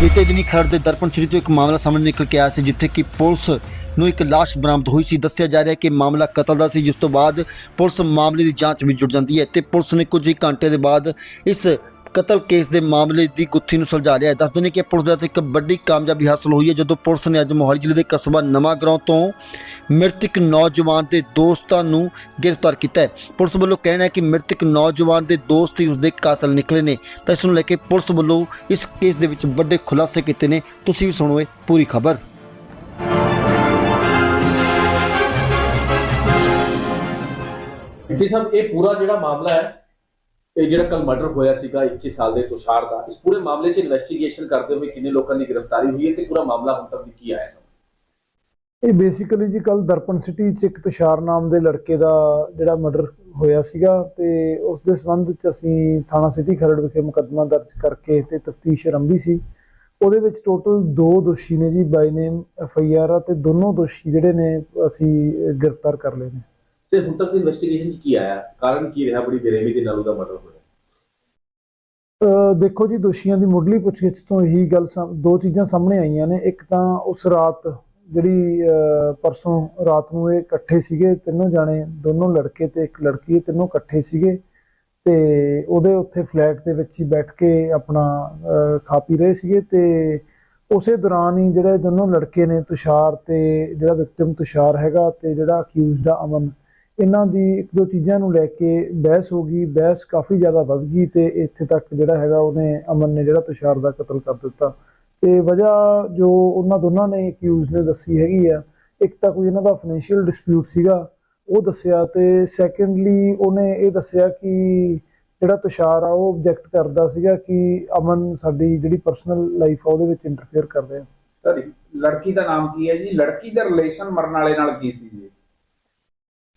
ਬੀਤੇ ਦਿਨੀ ਖਰੜ ਦੇ ਦਰਪਣ ਸ਼੍ਰੀ ਤੋਂ ਇੱਕ ਮਾਮਲਾ ਸਾਹਮਣੇ ਨਿਕਲ ਕੇ ਆਇਆ ਸੀ, ਜਿੱਥੇ ਕਿ ਪੁਲਿਸ ਨੂੰ ਇੱਕ ਲਾਸ਼ ਬਰਾਮਦ ਹੋਈ ਸੀ। ਦੱਸਿਆ ਜਾ ਰਿਹਾ ਕਿ ਮਾਮਲਾ ਕਤਲ ਦਾ ਸੀ, ਜਿਸ ਤੋਂ ਬਾਅਦ ਪੁਲਿਸ ਮਾਮਲੇ ਦੀ ਜਾਂਚ ਵਿੱਚ ਜੁਟ ਜਾਂਦੀ ਹੈ ਤੇ ਪੁਲਿਸ ਨੇ ਕੁਝ ਹੀ ਘੰਟੇ ਦੇ ਬਾਅਦ ਇਸ ਕਤਲ ਕੇਸ ਦੇ ਮਾਮਲੇ ਦੀ ਗੁੱਥੀ ਨੂੰ ਸੁਲਝਾ ਲਿਆ ਹੈ। ਦੱਸਦੇ ਨੇ ਕਿ ਪੁਲਿਸ ਦਾ ਇੱਕ ਵੱਡੀ ਕਾਮਯਾਬੀ ਹਾਸਲ ਹੋਈ ਹੈ, ਜਦੋਂ ਪੁਲਿਸ ਨੇ ਅੱਜ ਮੋਹਾਲੀ ਜ਼ਿਲ੍ਹੇ ਦੇ ਕਸਬਾ ਨਵਾਂ ਤੋਂ ਮ੍ਰਿਤਕ ਨੌਜਵਾਨ ਦੇ ਦੋਸਤਾਂ ਨੂੰ ਗ੍ਰਿਫਤਾਰ ਕੀਤਾ ਹੈ। ਪੁਲਿਸ ਵੱਲੋਂ ਕਹਿਣਾ ਹੈ ਕਿ ਮ੍ਰਿਤਕ ਨੌਜਵਾਨ ਦੇ ਦੋਸਤ ਹੀ ਉਸਦੇ ਕਾਤਲ ਨਿਕਲੇ ਨੇ। ਤਾਂ ਇਸ ਨੂੰ ਲੈ ਕੇ ਪੁਲਿਸ ਵੱਲੋਂ ਇਸ ਕੇਸ ਦੇ ਵਿੱਚ ਵੱਡੇ ਖੁਲਾਸੇ ਕੀਤੇ ਨੇ। ਤੁਸੀਂ ਵੀ ਸੁਣੋ ਇਹ ਪੂਰੀ ਖਬਰ। ਜੀ ਸਾਹਿਬ ਇਹ ਪੂਰਾ ਜਿਹੜਾ ਮਾਮਲਾ ਹੈ ਇਹ ਜਿਹੜਾ ਕੱਲ ਮਰਡਰ ਹੋਇਆ ਸੀਗਾ 21 ਸਾਲ ਦੇ ਤੁਸ਼ਾਰ ਦਾ, ਇਸ ਪੂਰੇ ਮਾਮਲੇ 'ਚ ਇਨਵੈਸਟੀਗੇਸ਼ਨ ਕਰਦੇ ਹੋਏ ਕਿੰਨੇ ਲੋਕਾਂ ਦੀ ਗ੍ਰਿਫਤਾਰੀ ਹੋਈ ਹੈ ਤੇ ਪੂਰਾ ਮਾਮਲਾ ਹੁਣ ਤੱਕ ਦੀ ਕੀ ਆਇਆ ਇਹ ਬੇਸਿਕਲੀ ਜੀ ਕੱਲ ਦਰਪਣ ਸਿਟੀ ਚ ਇੱਕ ਤੁਸ਼ਾਰ ਨਾਮ ਦੇ ਲੜਕੇ ਦਾ ਜਿਹੜਾ ਮਰਡਰ ਹੋਇਆ ਸੀਗਾ ਤੇ ਉਸ ਦੇ ਸੰਬੰਧ ਚ ਅਸੀਂ ਥਾਣਾ ਸਿਟੀ ਖਰੜ ਵਿਖੇ ਮੁਕੱਦਮਾ ਦਰਜ ਕਰਕੇ ਤੇ ਤਫਤੀਸ਼ ਆਰੰਭੀ ਸੀ। ਉਹਦੇ ਵਿੱਚ ਟੋਟਲ ਦੋ ਦੋਸ਼ੀ ਨੇ ਜੀ ਬਾਈ ਨੇਮ ਐਫ ਆਈ ਆਰ ਤੇ ਦੋਨੋਂ ਦੋਸ਼ੀ ਜਿਹੜੇ ਨੇ ਅਸੀਂ ਗ੍ਰਿਫਤਾਰ ਕਰ ਲਏ ਨੇ। ਤੇ ਹੁਣ ਤੱਕ ਦੀ ਇਨਵੈਸਟੀਗੇਸ਼ਨ 'ਚ ਕੀ ਆਇਆ? ਕਾਰਨ ਕੀ ਰਿਹਾ? ਬੜੀ ਬੇਰਹਿਮੀ ਦੇ ਨਾਲ ਉਹਦਾ ਮਰਡਰ ਹੋਇਆ। ਦੇਖੋ ਜੀ, ਦੋਸ਼ੀਆਂ ਦੀ ਮੁੱਢਲੀ ਪੁੱਛਗਿੱਛ ਤੋਂ ਇਹੀ ਗੱਲ ਦੋ ਚੀਜ਼ਾਂ ਸਾਹਮਣੇ ਆਈਆਂ ਨੇ। ਇੱਕ ਤਾਂ ਉਸ ਰਾਤ ਜਿਹੜੀ ਪਰਸੋਂ ਰਾਤ ਨੂੰ ਇਹ ਇਕੱਠੇ ਸੀਗੇ, ਤਿੰਨੋਂ ਜਾਣੇ, ਦੋਨੋਂ ਲੜਕੇ ਤੇ ਇੱਕ ਲੜਕੀ ਤਿੰਨੋਂ ਇਕੱਠੇ ਸੀਗੇ। ਤੇ ਉਹਦੇ ਉੱਥੇ ਫਲੈਟ ਦੇ ਵਿੱਚ ਹੀ ਬੈਠ ਕੇ ਆਪਣਾ ਖਾ ਪੀ ਰਹੇ ਸੀਗੇ ਤੇ ਉਸੇ ਦੌਰਾਨ ਹੀ ਜਿਹੜੇ ਦੋਨੋਂ ਲੜਕੇ ਨੇ, ਤੁਸ਼ਾਰ ਤੇ ਜਿਹੜਾ ਵਿਕਟਿਮ ਤੁਸ਼ਾਰ ਹੈਗਾ ਤੇ ਜਿਹੜਾ ਅਕਿਊਜ਼ਡ ਆ ਅਮਨ ਇਹਨਾਂ ਦੀ ਇੱਕ ਦੋ ਚੀਜ਼ਾਂ ਨੂੰ ਲੈ ਕੇ ਬਹਿਸ ਹੋ ਗਈ, ਬਹਿਸ ਕਾਫੀ ਜ਼ਿਆਦਾ ਵੱਧ ਗਈ ਤੇ ਇੱਥੇ ਤੱਕ ਜਿਹੜਾ ਹੈਗਾ ਉਹਨੇ ਅਮਨ ਨੇ ਜਿਹੜਾ ਤੁਸ਼ਾਰ ਦਾ ਕਤਲ ਕਰ ਦਿੱਤਾ। ਤੇ ਵਜ੍ਹਾ ਜੋ ਉਹਨਾਂ ਦੋਨਾਂ ਨੇ ਅਕਿਊਜ਼ ਨੇ ਦੱਸੀ ਹੈਗੀ ਆ, ਇੱਕ ਤਾਂ ਕੋਈ ਇਹਨਾਂ ਦਾ ਫਾਈਨੈਂਸ਼ੀਅਲ ਡਿਸਪਿਊਟ ਸੀਗਾ, ਉਹ ਦੱਸਿਆ ਤੇ ਸੈਕੰਡਲੀ ਉਹਨੇ ਇਹ ਦੱਸਿਆ ਕਿ ਜਿਹੜਾ ਤੁਸ਼ਾਰ ਆ ਉਹ ਆਬਜੈਕਟ ਕਰਦਾ ਸੀਗਾ ਕਿ ਅਮਨ ਸਾਡੀ ਜਿਹੜੀ ਪਰਸਨਲ ਲਾਈਫ ਆ ਉਹਦੇ ਵਿੱਚ ਇੰਟਰਫੇਅਰ ਕਰ ਰਿਹਾ। ਸਰ ਲੜਕੀ ਦਾ ਨਾਮ ਕੀ ਹੈ ਜੀ? ਲੜਕੀ ਦਾ ਰਿਲੇਸ਼ਨ ਮਰਨ ਵਾਲੇ ਨਾਲ ਕੀ ਸੀ ਜੀ?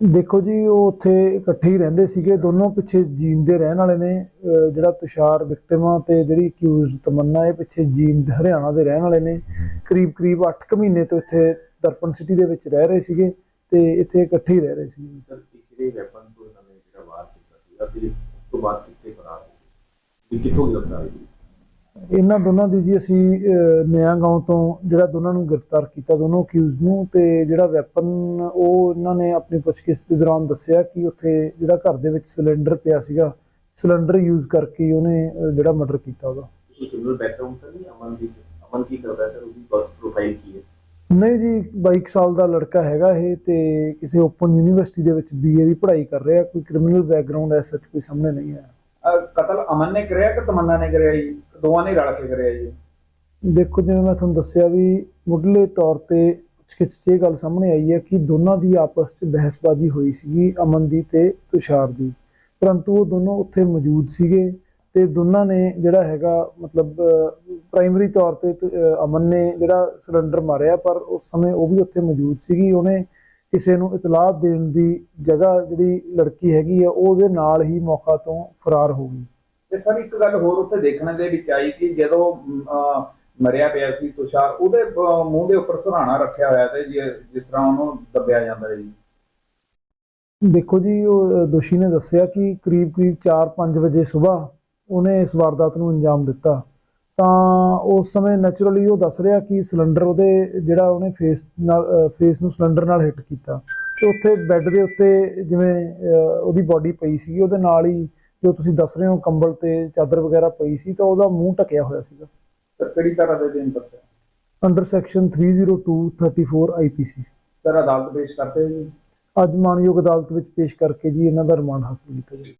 ਦੇਖੋ ਜੀ, ਉਹ ਉੱਥੇ ਇਕੱਠੇ ਹੀ ਰਹਿੰਦੇ ਸੀਗੇ। ਦੋਨੋਂ ਪਿੱਛੇ ਜੀਂਦ ਦੇ ਰਹਿਣ ਵਾਲੇ ਨੇ ਜਿਹੜਾ ਤੁਸ਼ਾਰ ਵਿਕਟਿਮ ਆ ਤੇ ਜਿਹੜੀ ਅਕਿਊਜ਼ਡ ਤਮੰਨਾ, ਇਹ ਪਿੱਛੇ ਜੀਂਦ ਹਰਿਆਣਾ ਦੇ ਰਹਿਣ ਵਾਲੇ ਨੇ। ਕਰੀਬ ਕਰੀਬ 8 ਕੁ ਮਹੀਨੇ ਤੋਂ ਇੱਥੇ ਦਰਪਣ ਸਿਟੀ ਦੇ ਵਿੱਚ ਰਹਿ ਰਹੇ ਸੀਗੇ ਤੇ ਇੱਥੇ ਇਕੱਠੇ ਹੀ ਰਹਿ ਰਹੇ ਸੀਗੇ। ਸਰ, ਕਿਹੜੇ ਵੈਪਨ ਤੋਂ ਇਹਨਾਂ ਨੇ ਜਿਹੜਾ ਵਾਰ ਕੀਤਾ ਸੀਗਾ? ਤੇ ਤੋਂ ਬਾਅਦ ਕਿੱਥੇ ਫਰਾਰ ਹੋ ਗਏ? ਕਿੱਥੋਂ ਗ੍ਰਿਫਤਾਰ ਹੋਏ? ਇਹਨਾਂ ਦੋਨਾਂ ਦੀ ਜੀ ਅਸੀਂ ਨਿਆਂ ਗਾਉਂ ਤੋਂ ਜਿਹੜਾ ਦੋਨਾਂ ਨੂੰ ਗ੍ਰਿਫਤਾਰ ਕੀਤਾ ਦੋਨੋਂ ਅਕਿਊਜ਼ ਨੂੰ ਤੇ ਜਿਹੜਾ ਵੈਪਨ ਉਹ ਇਹਨਾਂ ਨੇ ਆਪਣੀ ਪੁੱਛਗਿੱਛ ਦੇ ਦੌਰਾਨ ਦੱਸਿਆ ਕਿ ਉੱਥੇ ਜਿਹੜਾ ਘਰ ਦੇ ਵਿੱਚ ਸਿਲੰਡਰ ਪਿਆ ਸੀਗਾ ਸਿਲੰਡਰ ਯੂਜ਼ ਕਰਕੇ ਉਹਨੇ ਜਿਹੜਾ ਮਰਡਰ ਕੀਤਾ ਉਹਦਾ। ਕੋਈ ਕ੍ਰਿਮੀਨਲ ਬੈਕਗ੍ਰਾਉਂਡ ਤਾਂ ਨਹੀਂ ਅਮਨ ਦੀ ਅਮਨ ਕੀ ਕਰਦਾ ਹੈ ਸਰ? ਉਹਦੀ ਪ੍ਰੋਫਾਈਲ ਕੀ ਹੈ? ਨਹੀਂ ਜੀ 22 ਸਾਲ ਦਾ ਲੜਕਾ ਹੈਗਾ ਇਹ ਤੇ ਕਿਸੇ ਓਪਨ ਯੂਨੀਵਰਸਿਟੀ ਦੇ ਵਿੱਚ ਬੀਏ ਦੀ ਪੜ੍ਹਾਈ ਕਰ ਰਿਹਾ ਕੋਈ ਕ੍ਰਿਮੀਨਲ ਬੈਕਗ੍ਰਾਉਂਡ ਐ ਸੱਚ ਕੋਈ ਸਾਹਮਣੇ ਨਹੀਂ ਆਇਆ। ਕਤਲ ਅਮਨ ਨੇ ਕਰਿਆ ਕਿ ਤਮੰਨਾ ਨੇ ਕਰਿਆ ਜੀ? ਦੋਵਾਂ ਨੇ ਰਲ ਕੇ ਕਰਿਆ ਜੀ। ਦੇਖੋ, ਜਿਵੇਂ ਮੈਂ ਤੁਹਾਨੂੰ ਦੱਸਿਆ ਵੀ ਮੁੱਢਲੇ ਤੌਰ ਤੇ ਪੁੱਛਗਿੱਛ 'ਚ ਇਹ ਗੱਲ ਸਾਹਮਣੇ ਆਈ ਹੈ ਕਿ ਦੋਨਾਂ ਦੀ ਆਪਸ 'ਚ ਬਹਿਸਬਾਜ਼ੀ ਹੋਈ ਸੀਗੀ ਅਮਨ ਦੀ ਤੇ ਤੁਸ਼ਾਰ ਦੀ। ਪਰੰਤੂ ਉਹ ਦੋਨੋਂ ਉੱਥੇ ਮੌਜੂਦ ਸੀਗੇ ਤੇ ਦੋਨਾਂ ਨੇ ਜਿਹੜਾ ਹੈਗਾ, ਮਤਲਬ ਪ੍ਰਾਇਮਰੀ ਤੌਰ ਤੇ ਅਮਨ ਨੇ ਜਿਹੜਾ ਸਿਲੰਡਰ ਮਾਰਿਆ, ਪਰ ਉਸ ਸਮੇਂ ਉਹ ਵੀ ਉੱਥੇ ਮੌਜੂਦ ਸੀਗੀ। ਉਹਨੇ ਕਿਸੇ ਨੂੰ ਇਤਲਾਹ ਦੇਣ ਦੀ ਜਗ੍ਹਾ ਜਿਹੜੀ ਲੜਕੀ ਹੈਗੀ ਆ, ਉਹਦੇ ਨਾਲ ਹੀ ਮੌਕਾ ਤੋਂ ਫਰਾਰ ਹੋ ਗਈ। ਤੇ ਸਰ ਇੱਕ ਗੱਲ ਹੋਰ ਉੱਥੇ ਦੇਖਣ ਦੇ ਵਿੱਚ ਆਈ ਕਿ ਜਦੋਂ ਮਰਿਆ ਪਿਆ ਸੀ ਤੁਸ਼ਾਰ ਉਹਦੇ ਮੂੰਹ ਦੇ ਉੱਪਰ ਸਰਾਣਾ ਰੱਖਿਆ ਹੋਇਆ ਤੇ ਜਿਸ ਤਰ੍ਹਾਂ ਉਹਨੂੰ ਦੱਬਿਆ ਜਾਂਦਾ ਜੀ ਦੇਖੋ ਜੀ ਉਹ ਦੋਸ਼ੀ ਨੇ ਦੱਸਿਆ ਕਿ ਕਰੀਬ ਕਰੀਬ 4-5 ਵਜੇ ਸਵੇਰ ਉਹਨੇ ਇਸ ਵਾਰਦਾਤ ਨੂੰ ਅੰਜਾਮ ਦਿੱਤਾ। ਤਾਂ ਉਸ ਸਮੇਂ ਨੈਚੁਰਲੀ ਉਹ ਦੱਸ ਰਿਹਾ ਕਿ ਸਿਲੰਡਰ ਉਹਦੇ ਜਿਹੜਾ ਉਹਨੇ ਫੇਸ ਨਾਲ ਫੇਸ ਨੂੰ ਸਿਲੰਡਰ ਨਾਲ ਹਿੱਟ ਕੀਤਾ। ਤੇ ਉੱਥੇ ਬੈੱਡ ਦੇ ਉੱਤੇ ਜਿਵੇਂ ਅ, ਉਹਦੀ ਬਾਡੀ ਪਈ ਸੀ ਉਹਦੇ ਨਾਲ ਹੀ ਜੋ ਤੁਸੀਂ ਦੱਸ ਰਹੇ ਹੋ ਕੰਬਲ ਤੇ ਚਾਦਰ ਵਗੈਰਾ ਪਈ ਸੀ ਤਾਂ ਉਹਦਾ ਮੂੰਹ ਢਕਿਆ ਹੋਇਆ ਸੀਗਾ। ਸਰ ਕਿਹੜੀ ਤਰ੍ਹਾਂ ਦੇ ਦਿਨ ਤੱਕ ਅੰਡਰ ਸੈਕਸ਼ਨ 302 34 ਆਈਪੀਸੀ ਸਰ ਅਦਾਲਤ ਪੇਸ਼ ਕਰਦੇ ਜੀ? ਅੱਜ ਮਾਨਯੋਗ ਅਦਾਲਤ ਵਿੱਚ ਪੇਸ਼ ਕਰਕੇ ਜੀ ਇਹਨਾਂ ਦਾ ਰਿਮਾਂਡ ਹਾਸਲ ਕੀਤਾ ਜਾਵੇ